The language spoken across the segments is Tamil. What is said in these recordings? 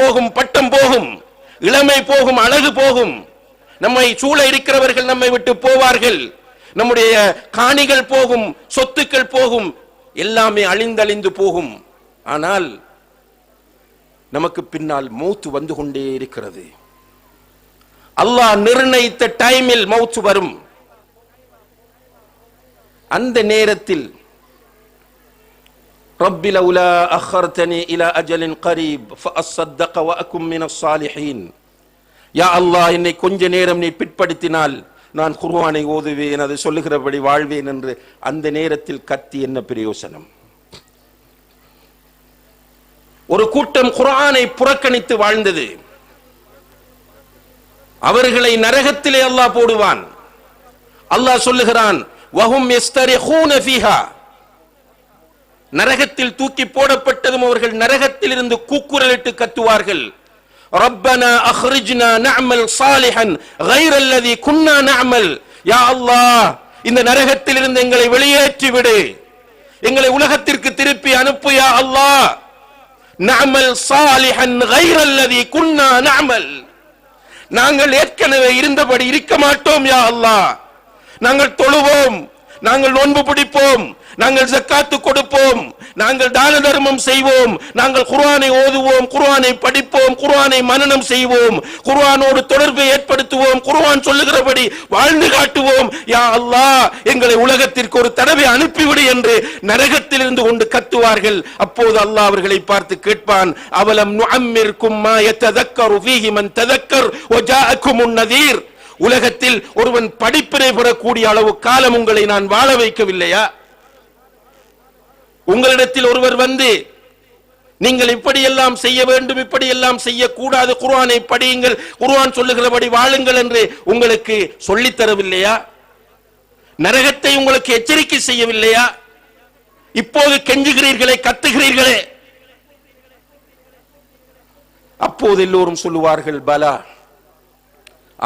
போகும் பட்டம் போகும் இளமை போகும் அழகு போகும். நம்மை சூழ இருக்கிறவர்கள் நம்மை விட்டு போவார்கள். நம்முடைய காணிகள் போகும் சொத்துக்கள் போகும் எல்லாமே அழிந்தழிந்து போகும். ஆனால் நமக்கு பின்னால் மௌத்து வந்து கொண்டே இருக்கிறது. அல்லாஹ் நிர்ணயித்த டைமில் மௌத்து வரும். அந்த நேரத்தில் رب لولا أخرتني إلى أجل قريب فأصدق وأكن من الصالحين யா அல்லாஹ் என்னை கொஞ்ச நேரம் நீ பிற்படுத்தினால் நான் குர்ஆனை ஓதுவேன் அது சொல்லுகிறபடி வாழ்வேன் என்று அந்த நேரத்தில் கத்தி என்ன பிரயோசனம் ஒரு கூட்டம் குர்ஆனை புறக்கணித்து வாழ்ந்தது அவர்களை நரகத்திலே அல்லாஹ் போடுவான் அல்லாஹ் சொல்லுகிறான் வஹும் யஸ்தரிஹூன ஃபீஹா நரகத்தில் தூக்கி போடப்பட்டதும் அவர்கள் நரகத்தில் இருந்து கூக்குரலிட்டு கத்துவார்கள் ரப்பனா அஹ்ரிஜ்னா நஅமல் சாலிஹன் غير الذي كنا نعمل யா அல்லாஹ் இந்த நரகத்தில் இருந்து எங்களை வெளியேற்றி விடு எங்களை உலகத்திற்கு திருப்பி அனுப்பு யா அல்லாஹ் நஅமல் சாலிஹன் غير الذي كنا نعمل நாங்கள் ஏற்கனவே இருந்தபடி இருக்க மாட்டோம் யா அல்லாஹ் நாங்கள் தொழுவோம் நாங்கள் நோன்பு பிடிப்போம். நாங்கள் ஜக்காத்து கொடுப்போம். நாங்கள் தான தர்மம் செய்வோம். நாங்கள் குர்ஆனை ஓதுவோம் குர்ஆனை படிப்போம் குர்ஆனை மனனம் செய்வோம். குர்ஆனோடு தொடர்பை ஏற்படுத்துவோம். குர்ஆன் சொல்லுகிறபடி வாழ்ந்து காட்டுவோம். யா அல்லாஹ் எங்களை உலகத்திற்கு ஒரு தடவை அனுப்பிவிடு என்று நரகத்தில் இருந்து கொண்டு கத்துவார்கள். அப்போது அல்லாஹ் அவர்களை பார்த்து கேட்பான் அவலம் நுஅம்மிர்கும் மா யததக்கரு ஃபீஹி மன் ததக்கர் வஜாஅக்குமுன் நதீர். உலகத்தில் ஒருவன் படிப்பினை பெறக்கூடிய அளவு காலம் உங்களை நான் வாழ வைக்கவில்லையா? உங்களிடத்தில் ஒருவர் வந்து நீங்கள் இப்படியெல்லாம் செய்ய வேண்டும் இப்படியெல்லாம் செய்யக்கூடாது குர்ஆனை படியுங்கள் குர்ஆன் சொல்லுகிறபடி வாழுங்கள் என்று உங்களுக்கு சொல்லித்தரவில்லையா நரகத்தை உங்களுக்கு எச்சரிக்கை செய்யவில்லையா? இப்போது கெஞ்சுகிறீர்களே கத்துகிறீர்களே. அப்போது எல்லோரும் சொல்லுவார்கள் பலா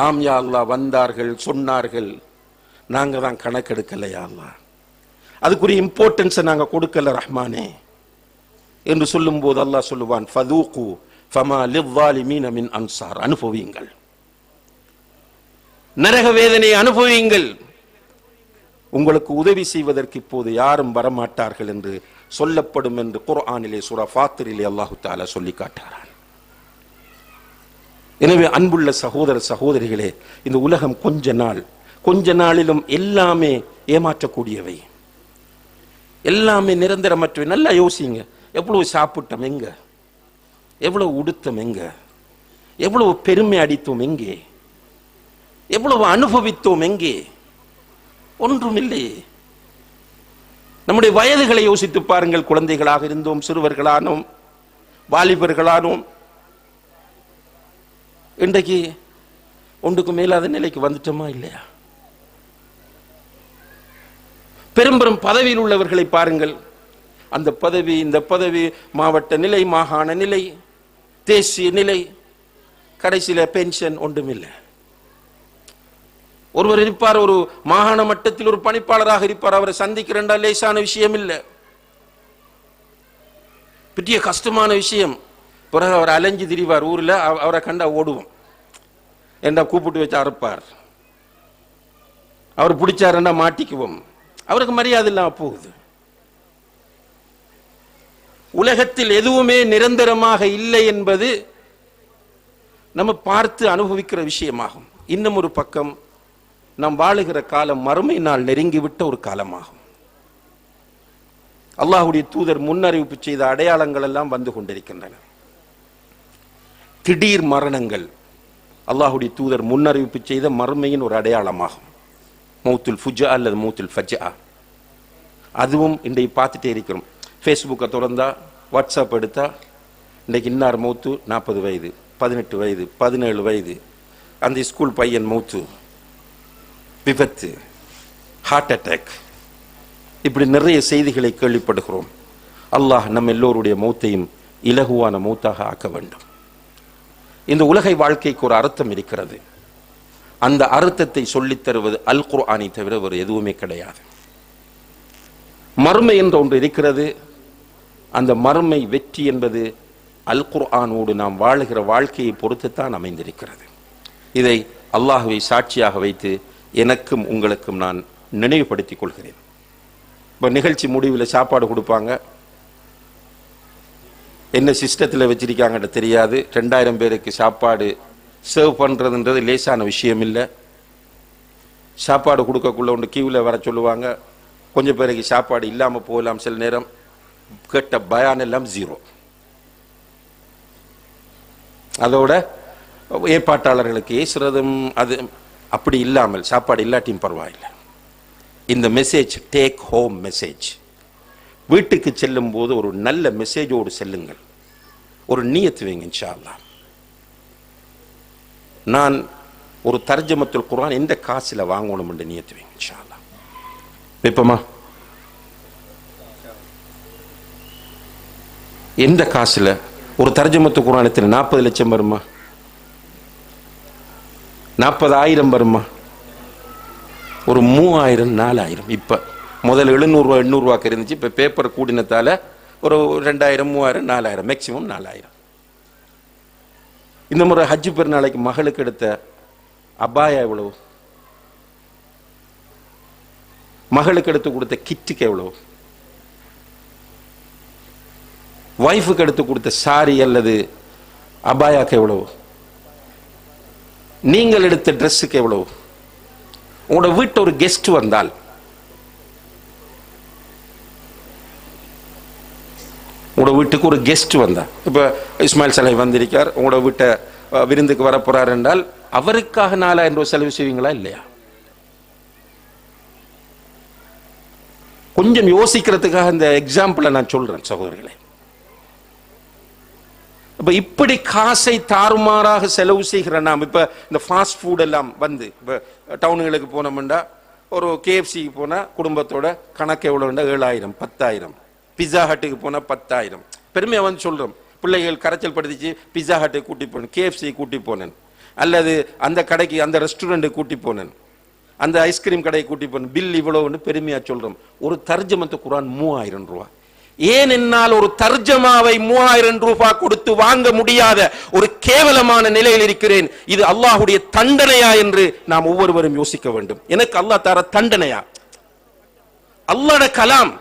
ஆம் யா அல்லாஹ் வந்தார்கள் சொன்னார்கள். நாங்கள் தான் கணக்கெடுக்கலையா அல்லா. அல்லாஹ் அதுக்குரிய இம்பார்ட்டன்ஸை நாங்க கொடுக்கல ரஹ்மானே. என்று சொல்லும்போது அல்லாஹ் சொல்லுவான் ஃபதூகு ஃபமா லிவ்வாலிமீன மின் அன்சார். அனுபவியுங்கள். நரக வேதனையை அனுபவியுங்கள். உங்களுக்கு உதவி செய்வதற்கு இப்போது யாரும் வரமாட்டார்கள் என்று சொல்லப்படும் என்று குர்ஆனிலே சுரா ஃபாத்திரிலே அல்லாஹு தாலா சொல்லி காட்டுகிறான். எனவே அன்புள்ள சகோதர சகோதரிகளே இந்த உலகம் கொஞ்ச நாள். கொஞ்ச நாளிலும் எல்லாமே ஏமாற்றக்கூடியவை. எல்லாமே நிரந்தரமற்றவை. நல்லா யோசிங்க. எவ்வளவு சாப்பிட்டோம் எங்க? எவ்வளவு உடுத்தம் எங்க? எவ்வளவு பெருமை அடித்தோம் எங்கே? எவ்வளவு அனுபவித்தோம் எங்கே? ஒன்றுமில்லை. நம்முடைய வயதுகளை யோசித்து பாருங்கள். குழந்தைகளாக இருந்தோம் சிறுவர்களானோம் வாலிபர்களானோம் இன்றைக்கு ஒன்றுக்கு மேலாத நிலைக்கு வந்துட்டோமா இல்லையா? பெரும்பெரும் பதவியில் உள்ளவர்களை பாருங்கள். அந்த பதவி இந்த பதவி மாவட்ட நிலை மாகாண நிலை தேசிய நிலை கடைசியில பென்ஷன் ஒன்றுமில்லை ஒருவர் இருப்பார் ஒரு மாகாண மட்டத்தில் ஒரு பணிப்பாளராக இருப்பார் அவரை சந்திக்கிறண்டா லேசான விஷயம் இல்லை. பெரிய கஷ்டமான விஷயம். பிறகு அவர் அலைஞ்சு திரிவார் ஊரில் அவரை கண்டா ஓடுவோம். என்ன கூப்பிட்டு வச்சு அறுப்பார். அவர் பிடிச்சாருன்னா மாட்டிக்குவோம். அவருக்கு மரியாதை இல்லாம போகுது. உலகத்தில் எதுவுமே நிரந்தரமாக இல்லை என்பது நம்ம பார்த்து அனுபவிக்கிற விஷயமாகும். இன்னும் ஒரு பக்கம் நாம் வாழுகிற காலம் மறுமை நாள் நெருங்கிவிட்ட ஒரு காலமாகும். அல்லாஹுடைய தூதர் முன்னறிவிப்பு செய்த அடையாளங்கள் எல்லாம் வந்து கொண்டிருக்கின்றன. திடீர் மரணங்கள் அல்லாஹுடைய தூதர் முன்னறிவிப்பு செய்த மறுமையின் ஒரு அடையாளமாகும். மௌத்துல் ஃபுஜா அல்லது மௌத்துல் ஃபஜா அதுவும் இன்றைக்கு பார்த்துட்டே இருக்கிறோம். ஃபேஸ்புக்கை திறந்தா வாட்ஸ்அப் எடுத்தா இன்றைக்கு இன்னார் மௌத்து? நாற்பது வயது பதினெட்டு வயது பதினேழு வயது. அந்த ஸ்கூல் பையன் மௌத்து. விபத்து ஹார்ட் அட்டாக் இப்படி நிறைய செய்திகளை கேள்விப்படுகிறோம். அல்லாஹ் நம்ம எல்லோருடைய மௌத்தையும் இலகுவான மௌத்தாக ஆக்க வேண்டும். இந்த உலகை வாழ்க்கைக்கு ஒரு அர்த்தம் இருக்கிறது. அந்த அர்த்தத்தை சொல்லித் தருவது அல் குர்ஆனை தவிர வேறு எதுவுமே கிடையாது. மறுமை என்ற ஒன்று இருக்கிறது. அந்த மறுமை வெற்றி என்பது அல் குர்ஆனோடு நாம் வாழுகிற வாழ்க்கையை பொறுத்துத்தான் அமைந்திருக்கிறது. இதை அல்லாஹுவை சாட்சியாக வைத்து எனக்கும் உங்களுக்கும் நான் நினைவுபடுத்திக் கொள்கிறேன். இப்போ நிகழ்ச்சி முடிவில் சாப்பாடு கொடுப்பாங்க. என்ன சிஸ்டத்தில் வச்சுருக்காங்கன்ற தெரியாது. ரெண்டாயிரம் பேருக்கு சாப்பாடு சர்வ் பண்ணுறதுன்றது லேசான விஷயம் இல்லை சாப்பாடு கொடுக்கக்குள்ள ஒன்று கியூவில் வர சொல்லுவாங்க. கொஞ்சம் பேருக்கு சாப்பாடு இல்லாமல் போகலாம் சில நேரம். கேட்ட பயான் எல்லாம் ஜீரோ அதோட ஏற்பாட்டாளர்களுக்கு ஏசுறதும் அது அப்படி இல்லாமல் சாப்பாடு இல்லாட்டியும் பரவாயில்லை. இந்த மெசேஜ் டேக் ஹோம் மெசேஜ் வீட்டுக்கு செல்லும் போது ஒரு நல்ல மெசேஜோடு செல்லுங்கள். ஒரு நீயத்து வைங்க இன்ஷா நான் ஒரு தர்ஜமத்துல் குரான் எந்த காசில் வாங்கணும் என்று நியத்து வைங்க இன்ஷா வைப்போமா? எந்த காசில்? ஒரு தர்ஜமத்து குரான் எத்தனை? நாற்பது லட்சம் வருமா? நாற்பதாயிரம் வருமா? ஒரு மூவாயிரம் நாலாயிரம். இப்போ முதல்ல எழுநூறுவா எண்ணூறுவாக்கு இருந்துச்சு. இப்போ பேப்பர் கூடினத்தால் ஒரு ரெண்டாயிரம் மூவாயிரம் நாலாயிரம் மேக்சிமம் நாலாயிரம். இந்த முறை ஹஜ்ஜு பெருநாளைக்கு மகளுக்கு எடுத்த அபாயா எவ்வளவு? மகளுக்கு எடுத்து கொடுத்த கிட்டுக்கு எவ்வளவு? ஒய்ஃபுக்கு எடுத்து கொடுத்த சாரி அல்லது அபாயாக்கு எவ்வளவு? நீங்கள் எடுத்த ட்ரெஸ்ஸுக்கு எவ்வளவு? உங்களோட வீட்டு ஒரு கெஸ்ட் வந்தால் உங்களோட வீட்டுக்கு ஒரு கெஸ்ட் வந்தா இப்போ இஸ்மாயில் சலை வந்திருக்கார். உங்களோட வீட்டை விருந்துக்கு வரப்போகிறார் என்றால் அவருக்காக நாலாயிரம் ரூபாய் செலவு செய்வீங்களா இல்லையா? கொஞ்சம் யோசிக்கிறதுக்காக இந்த எக்ஸாம்பிளை நான் சொல்றேன் சகோதரிகளை இப்ப இப்படி காசை தாறுமாறாக செலவு செய்கிற நாம் இப்ப இந்த ஃபாஸ்ட் ஃபுட் எல்லாம் வந்து இப்ப டவுனுகளுக்கு போனோம்னா ஒரு கேஎஃப்சிக்கு போனா குடும்பத்தோட கணக்கு எவ்வளவுண்டா ஏழாயிரம் பத்தாயிரம். பிஸா ஹட்டுக்கு போனால் பத்தாயிரம். பெருமையாக வந்து சொல்கிறோம் பிள்ளைகள் கரைச்சல் படுத்திச்சு பிஸா ஹட்டுக்கு கூட்டி போனேன். கேஎஃப்சி கூட்டி போனேன். அல்லது அந்த கடைக்கு அந்த ரெஸ்டாரண்ட்டுக்கு கூட்டி போனேன். அந்த ஐஸ்கிரீம் கடையை கூட்டி போனேன். பில் இவ்வளோன்னு பெருமையாக சொல்கிறோம் ஒரு தர்ஜமத்து குரான் மூவாயிரம் ரூபா. ஏன் என்னால் ஒரு தர்ஜமாவை மூவாயிரம் ரூபாய் கொடுத்து வாங்க முடியாத ஒரு கேவலமான நிலையில் இருக்கிறேன்? இது அல்லாஹுடைய தண்டனையா என்று நாம் ஒவ்வொருவரும் யோசிக்க வேண்டும். எனக்கு அல்லாஹ் தர தண்டனையா? அல்லாட கலாம்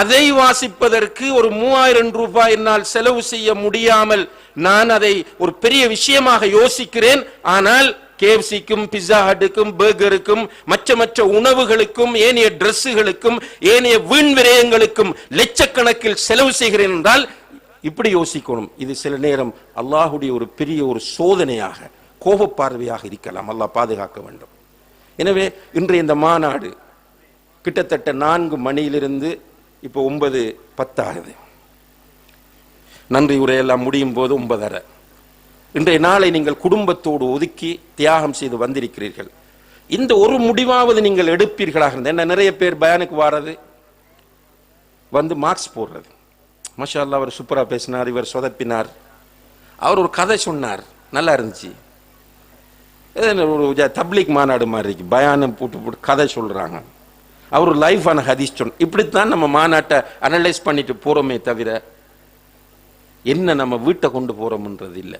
அதை வாசிப்பதற்கு ஒரு மூவாயிரம் ரூபாய் என்னால் செலவு செய்ய முடியாமல் நான் அதை ஒரு பெரிய விஷயமாக யோசிக்கிறேன். ஆனால் கேஎஃப்சிக்கும் பிஸா ஹட்டுக்கும் பர்கருக்கும் மற்ற மற்ற உணவுகளுக்கும் ஏனைய டிரெஸ்ஸுகளுக்கும் ஏனைய வீண் விரயங்களுக்கும் லட்சக்கணக்கில் செலவு செய்கிறேன் என்றால் இப்படி யோசிக்கணும். இது சில நேரம் அல்லாஹுடைய ஒரு பெரிய ஒரு சோதனையாக கோப பார்வையாக இருக்கலாம். அல்லாஹ் பாதுகாக்க வேண்டும். எனவே இன்று இந்த மாநாடு கிட்டத்தட்ட நான்கு மணியிலிருந்து இப்போ ஒன்பது பத்தாகுது. நன்றி உரையெல்லாம் முடியும் போது ஒன்பதரை. இன்றைய நாளை நீங்கள் குடும்பத்தோடு ஒதுக்கி தியாகம் செய்து வந்திருக்கிறீர்கள். இந்த ஒரு முடிவாவது நீங்கள் எடுப்பீர்களாக இருந்தால் என்ன நிறைய பேர் பயானுக்கு வாரது வந்து மார்க்ஸ் போடுறது. மஷா அவர் சூப்பராக பேசினார் இவர் சொதப்பினார். அவர் ஒரு கதை சொன்னார். நல்லா இருந்துச்சு. ஒரு தப்ளிக் தப்லீக் மாநாடு மாதிரி இருக்கு. பயானம் போட்டு போட்டு கதை சொல்கிறாங்க அவர் லைஃபான லைஃப் ஹதீஸ் சொன்ன இப்படித்தான் நம்ம மாநாட்டை அனலைஸ் பண்ணிட்டு போகிறோமே தவிர என்ன நம்ம வீட்டை கொண்டு போகிறோம்ன்றது இல்லை.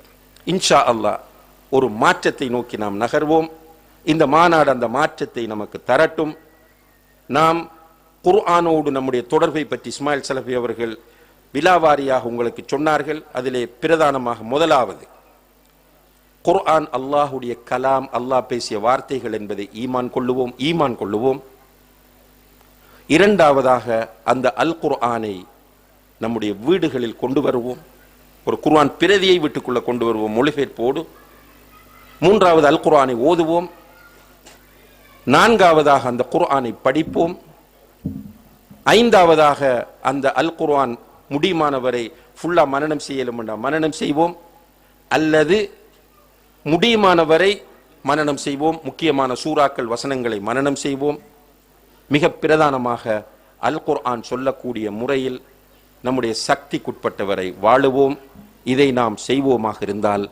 இன்ஷா அல்லாஹ் ஒரு மாற்றத்தை நோக்கி நாம் நகர்வோம். இந்த மாநாடு அந்த மாற்றத்தை நமக்கு தரட்டும். நாம் குர்ஆனோடு நம்முடைய தொடர்பை பற்றி இஸ்மாயில் சலபி அவர்கள் விலாவாரியாக உங்களுக்கு சொன்னார்கள். அதிலே பிரதானமாக முதலாவது குர்ஆன் அல்லாஹுடைய கலாம் அல்லாஹ் பேசிய வார்த்தைகள் என்பதை ஈமான் கொள்ளுவோம் ஈமான் கொள்ளுவோம். இரண்டாவதாக அந்த அல் குர்ஆனை நம்முடைய வீடுகளில் கொண்டு வருவோம். ஒரு குர்ஆன் பிரதியை வீட்டுக்குள்ளே கொண்டு வருவோம் மொழிபெயர்ப்போடு மூன்றாவது அல் குர்ஆனை ஓதுவோம். நான்காவதாக அந்த குர்ஆனை படிப்போம். ஐந்தாவதாக அந்த அல் குர்ஆன் முடியுமானவரை ஃபுல்லாக மனனம் செய்யலும் மனனம் செய்வோம். அல்லது முடியுமானவரை மனனம் செய்வோம். முக்கியமான சூறாக்கள் வசனங்களை மரணம் செய்வோம். மிக பிரதானமாக அல் குர்ஆன் சொல்லக்கூடிய முறையில் நம்முடைய சக்திக்குட்பட்டவரை வாழுவோம். இதை நாம் செய்வோமாக இருந்தால்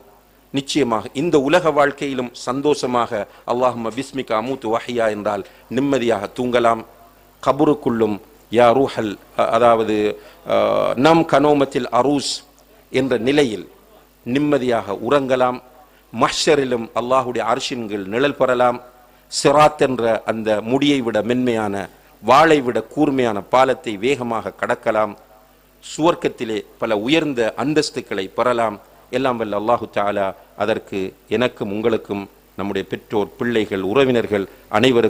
நிச்சயமாக இந்த உலக வாழ்க்கையிலும் சந்தோஷமாக அல்லாஹும்ம பிஸ்மிகா அமூத்து வஹியா என்றால் நிம்மதியாக தூங்கலாம். கபருக்குள்ளும் யா ரூஹல் அதாவது நம் கனோமத்தில் அரூஸ் என்ற நிலையில் நிம்மதியாக உறங்கலாம். மஹ்ஷரிலும் அல்லாஹுடைய அரிசின்கள் நிழல் பெறலாம். சிராத் என்ற அந்த முடியை விட மென்மையான வாளை விட கூர்மையான பாலத்தை வேகமாக கடக்கலாம். சுவர்க்கத்திலே பல உயர்ந்த அந்தஸ்துக்களை பெறலாம். எல்லாம் வல்ல அல்லாஹு தாலா அதற்கு எனக்கும் உங்களுக்கும் நம்முடைய பெற்றோர் பிள்ளைகள் உறவினர்கள் அனைவருக்கும்